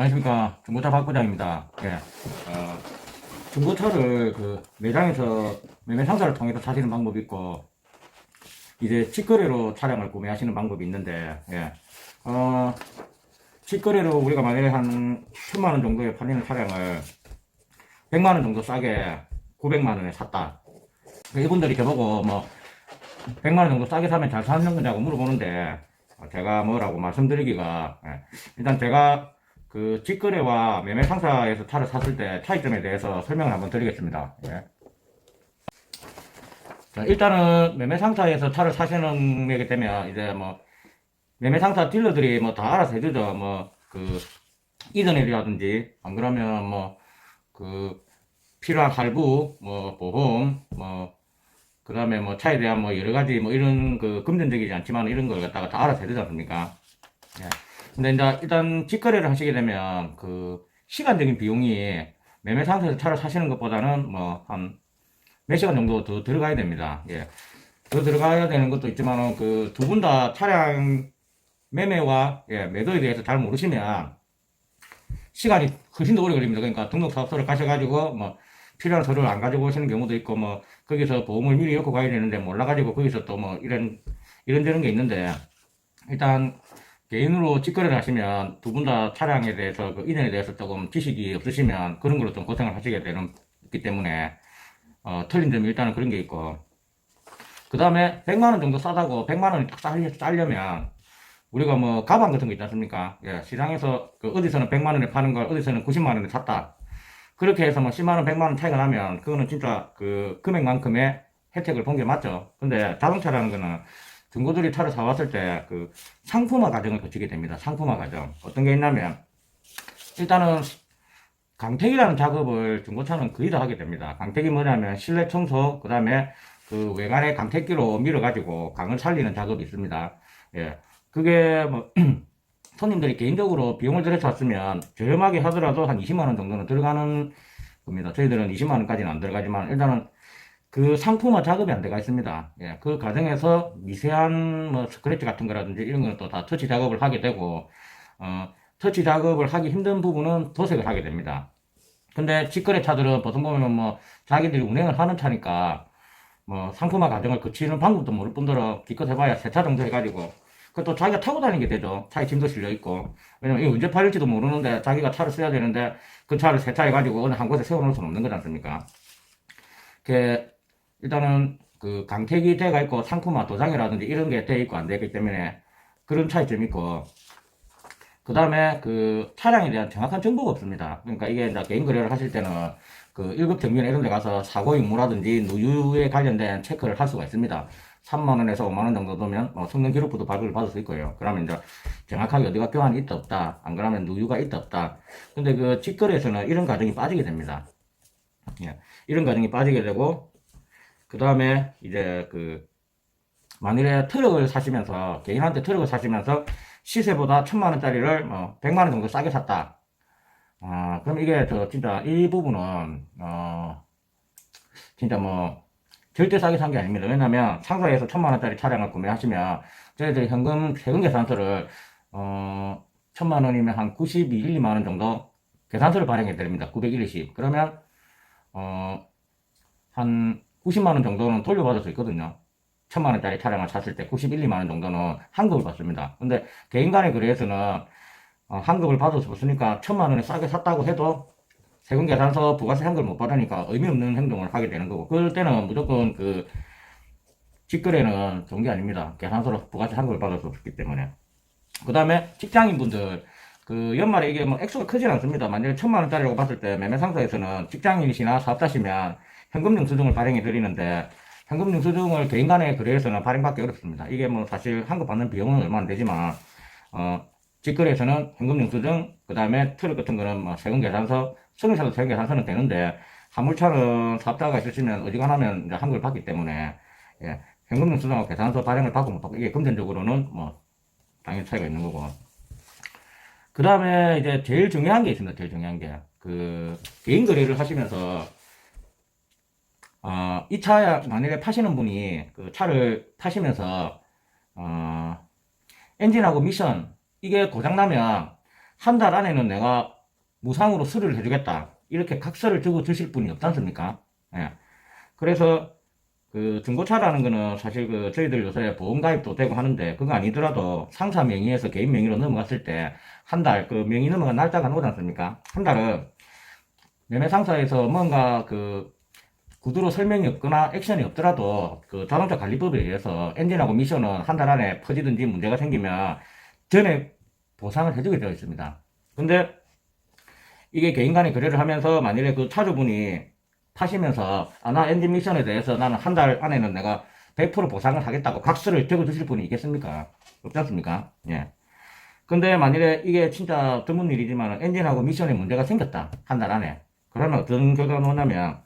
안녕하십니까 중고차 박부장입니다. 예. 어, 중고차를 그 매장에서 매매 상사를 통해서 사시는 방법이 있고 이제 직거래로 차량을 구매하시는 방법이 있는데 예. 어, 직거래로 우리가 만약에 한 천만 원 정도에 팔리는 차량을 100만 원 정도 싸게 900만 원에 샀다. 이분들이 저보고 뭐 100만 원 정도 싸게 사면 잘 사는 거냐고 물어보는데 어, 제가 뭐라고 말씀드리기가 예. 일단 제가 그 직거래와 매매 상사에서 차를 샀을 때 차이점에 대해서 설명을 한번 드리겠습니다. 예. 자, 일단은 매매 상사에서 차를 사시는 거게 되면 이제 뭐 매매 상사 딜러들이 뭐 다 알아서 해주죠. 뭐 그 이전일이라든지 안 그러면 뭐 그 필요한 할부, 뭐 보험, 뭐 그다음에 뭐 차에 대한 뭐 여러 가지 뭐 이런 그 금전적이지 않지만 이런 걸 갖다가 다 알아서 해주지 않습니까? 예. 근데 이제 일단 직거래를 하시게 되면 그 시간적인 비용이 매매 상태에서 차를 사시는 것보다는 뭐 한 몇 시간 정도 더 들어가야 됩니다. 예. 더 들어가야 되는 것도 있지만은 그 두 분 다 차량 매매와 예, 매도에 대해서 잘 모르시면 시간이 훨씬 더 오래 걸립니다. 그러니까 등록 사업소를 가셔가지고 뭐 필요한 서류를 안 가지고 오시는 경우도 있고 뭐 거기서 보험을 미리 엮고 가야 되는데 몰라가지고 거기서 또 뭐 이런 이런 저런 게 있는데 일단 개인으로 직거래를 하시면 두 분 다 차량에 대해서 그 인연에 대해서 조금 지식이 없으시면 그런 걸로 좀 고생을 하시게 되는 기 때문에 어, 틀린 점이 일단은 그런 게 있고 그 다음에 100만 원 정도 싸다고 100만 원이 딱 싸려- 싸려면 우리가 뭐 가방 같은 거 있지 않습니까? 예, 시장에서 그 어디서는 100만 원에 파는 걸 어디서는 90만 원에 샀다. 그렇게 해서 뭐 10만 원, 100만 원 차이가 나면 그거는 진짜 그 금액만큼의 혜택을 본 게 맞죠. 근데 자동차라는 거는 중고들이 차를 사왔을 때 그 상품화 과정을 거치게 됩니다. 상품화 과정. 어떤 게 있냐면 일단은 강택이라는 작업을 중고차는 거의 다 하게 됩니다. 강택이 뭐냐면 실내 청소, 그 다음에 그 외관에 강택기로 밀어가지고 강을 살리는 작업이 있습니다. 예. 그게 뭐, 손님들이 개인적으로 비용을 들여 샀으면 저렴하게 하더라도 한 20만원 정도는 들어가는 겁니다. 저희들은 20만원까지는 안 들어가지만 일단은 그 상품화 작업이 안 들어가 있습니다. 예. 그 과정에서 미세한 뭐 스크래치 같은 거라든지 이런 거는 또 다 터치 작업을 하게 되고, 어, 터치 작업을 하기 힘든 부분은 도색을 하게 됩니다. 근데 직거래 차들은 보통 보면 뭐 자기들이 운행을 하는 차니까 뭐 상품화 과정을 거치는 방법도 모를 뿐더러 기껏 해봐야 세차 정도 해가지고 그것도 자기가 타고 다니게 되죠. 차에 짐도 실려 있고 왜냐면 이게 언제 팔릴지도 모르는데 자기가 차를 써야 되는데 그 차를 세차해가지고 어느 한 곳에 세워놓을 수는 없는 거지 않습니까? 그 일단은 그 강택이 돼가 있고 상품화 도장이라든지 이런 게 돼 있고 안 되기 때문에 그런 차이점이 있고 그 다음에 그 차량에 대한 정확한 정보가 없습니다. 그러니까 이게 이제 개인 거래를 하실 때는 그 1급 정비나 이런 데 가서 사고 유무라든지 누유에 관련된 체크를 할 수가 있습니다. 3만원에서 5만원 정도 되면 뭐 성능 기록부도 발급을 받을 수 있고요. 그러면 이제 정확하게 어디가 교환이 있다 없다, 안 그러면 누유가 있다 없다. 근데 그 직거래에서는 이런 과정이 빠지게 됩니다. 예, 이런 과정이 빠지게 되고, 그 다음에 이제 그 만일에 트럭을 사시면서 개인한테 트럭을 사시면서 시세보다 천만 원짜리를 뭐 백만 원 정도 싸게 샀다. 아 그럼 이게 저 진짜 이 부분은 어 진짜 뭐 절대 싸게 산 게 아닙니다. 왜냐면 상사에서 천만 원짜리 차량을 구매하시면 저희들이 현금 세금 계산서를 어 천만 원이면 한 92, 1, 2만 원 정도 계산서를 발행해 드립니다. 901씩. 그러면 어한 90만 원 정도는 돌려받을 수 있거든요. 천만 원짜리 차량을 샀을 때 91, 2만 원 정도는 환급을 받습니다. 근데 개인 간의 거래에서는 어, 환급을 받을 수 없으니까 천만 원에 싸게 샀다고 해도 세금 계산서 부가세 환급을 못 받으니까 의미 없는 행동을 하게 되는 거고 그럴 때는 무조건 그 직거래는 좋은 게 아닙니다. 계산서로 부가세 환급을 받을 수 없기 때문에 그 다음에 직장인분들 그 연말에 이게 뭐 액수가 크진 않습니다. 만약에 천만 원짜리라고 봤을 때 매매 상사에서는 직장인이시나 사업자시면 현금 영수증을 발행해 드리는데 현금 영수증을 개인 간의 거래에서는 발행받기 어렵습니다. 이게 뭐 사실 환급 받는 비용은 얼마 안 되지만 어 직거래에서는 현금 영수증 그 다음에 트럭 같은 거는 뭐 세금 계산서 승용차도 세금 계산서는 되는데 화물차는 사업자가 있으시면 어지간하면 이제 환급을 받기 때문에 예, 현금 영수증하고 계산서 발행을 못 받고 이게 금전적으로는 뭐 당연히 차이가 있는 거고 그 다음에 이제 제일 중요한 게 있습니다. 제일 중요한 게 그 개인 거래를 하시면서 어, 이 차, 만약에 파시는 분이 그 차를 타시면서, 어, 엔진하고 미션, 이게 고장나면 한 달 안에는 내가 무상으로 수리를 해주겠다. 이렇게 각서를 적어 주실 분이 없지 않습니까? 예. 그래서 그 중고차라는 거는 사실 그 저희들 요새 보험 가입도 되고 하는데 그거 아니더라도 상사 명의에서 개인 명의로 넘어갔을 때 한 달 그 명의 넘어간 날짜가 나오지 않습니까? 한 달은 매매 상사에서 뭔가 그 구두로 설명이 없거나 액션이 없더라도 그 자동차 관리법에 의해서 엔진하고 미션은 한 달 안에 퍼지든지 문제가 생기면 전에 보상을 해주게 되어 있습니다. 근데 이게 개인 간의 거래를 하면서 만일에 그 차주분이 파시면서 아, 나 엔진 미션에 대해서 나는 한 달 안에는 내가 100% 보상을 하겠다고 각서를 적어 주실 분이 있겠습니까? 없지 않습니까? 예. 근데 만일에 이게 진짜 드문 일이지만 엔진하고 미션에 문제가 생겼다. 한 달 안에. 그러면 어떤 결과가 나오냐면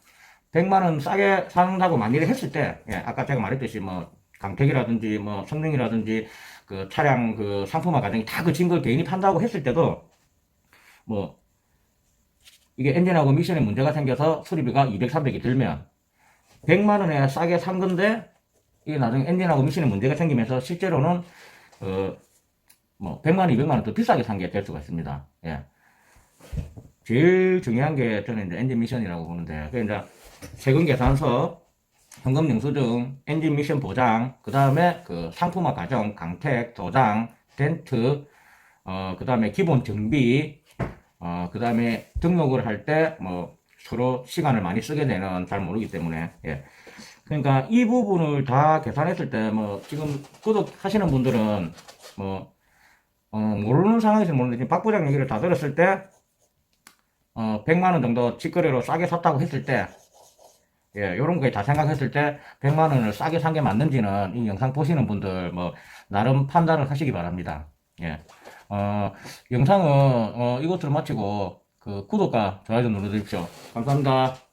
100만원 싸게 산다고 만일에 했을 때, 예, 아까 제가 말했듯이 뭐 강택이라든지 뭐 성능이라든지 그 차량 그 상품화 과정이 다 그친 걸 개인이 판다고 했을 때도 뭐 이게 엔진하고 미션에 문제가 생겨서 수리비가 200, 300이 들면 100만 원에 싸게 산 건데 이게 나중에 엔진하고 미션에 문제가 생기면서 실제로는 어 뭐 100만 원, 200만 원 더 비싸게 산 게 될 수가 있습니다. 예. 제일 중요한 게 저는 이제 엔진 미션이라고 보는데 그 이제 세금 계산서, 현금 영수증, 엔진 미션 보장, 그 다음에 그 상품화 과정, 강택, 도장, 덴트, 어, 그 다음에 기본 정비, 어, 그 다음에 등록을 할 때, 뭐, 서로 시간을 많이 쓰게 되는, 잘 모르기 때문에, 예. 그러니까 이 부분을 다 계산했을 때, 뭐, 지금 구독하시는 분들은, 뭐, 어, 모르는 상황에서 모르는데, 박 부장 얘기를 다 들었을 때, 어, 100만원 정도 직거래로 싸게 샀다고 했을 때, 예, 요런 거에 다 생각했을 때, 100만 원을 싸게 산 게 맞는지는 이 영상 보시는 분들, 뭐, 나름 판단을 하시기 바랍니다. 예. 어, 영상은 어, 이것으로 마치고 그 구독과 좋아요 좀 눌러 주십시오. 감사합니다.